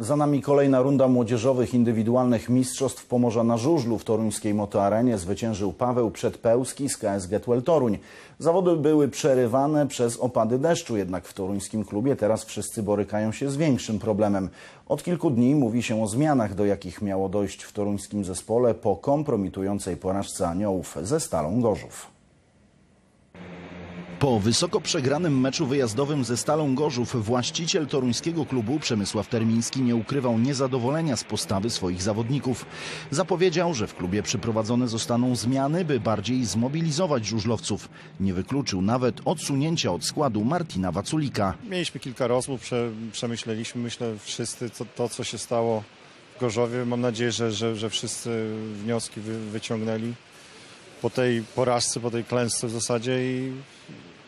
Za nami kolejna runda młodzieżowych indywidualnych mistrzostw Pomorza na żużlu w toruńskiej motoarenie. Zwyciężył Paweł Przedpełski z KS Getwell Toruń. Zawody były przerywane przez opady deszczu, jednak w toruńskim klubie teraz wszyscy borykają się z większym problemem. Od kilku dni mówi się o zmianach, do jakich miało dojść w toruńskim zespole po kompromitującej porażce aniołów ze Stalą Gorzów. Po wysoko przegranym meczu wyjazdowym ze Stalą Gorzów właściciel toruńskiego klubu Przemysław Termiński nie ukrywał niezadowolenia z postawy swoich zawodników. Zapowiedział, że w klubie przeprowadzone zostaną zmiany, by bardziej zmobilizować żużlowców. Nie wykluczył nawet odsunięcia od składu Martina Waculika. Mieliśmy kilka rozmów, prze, przemyśleliśmy, myślę, wszyscy to, to, co się stało w Gorzowie. Mam nadzieję, że, że, że wszyscy wnioski wy, wyciągnęli po tej porażce, po tej klęsce w zasadzie i,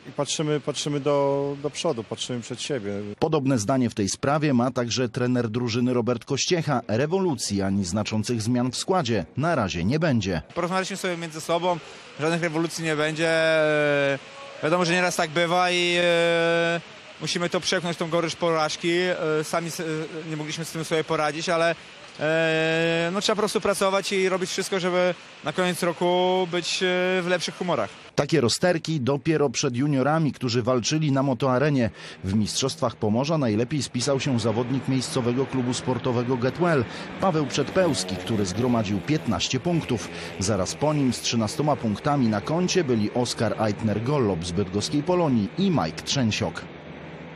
i patrzymy, patrzymy do, do przodu, patrzymy przed siebie. Podobne zdanie w tej sprawie ma także trener drużyny Robert Kościecha. Rewolucji ani znaczących zmian w składzie na razie nie będzie. Porozmawialiśmy sobie między sobą, żadnych rewolucji nie będzie. E, Wiadomo, że nieraz tak bywa i e, musimy to przepchnąć tą gorycz porażki. E, Sami nie mogliśmy z tym sobie poradzić, ale no, trzeba po prostu pracować i robić wszystko, żeby na koniec roku być e, w lepszych humorach. Takie rozterki dopiero przed juniorami, którzy walczyli na motoarenie. W Mistrzostwach Pomorza najlepiej spisał się zawodnik miejscowego klubu sportowego Getwell, Paweł Przedpełski, który zgromadził 15 punktów. Zaraz po nim z 13 punktami na koncie byli Oskar Eitner-Gollob z bydgoskiej Polonii i Mike Trzęsiok.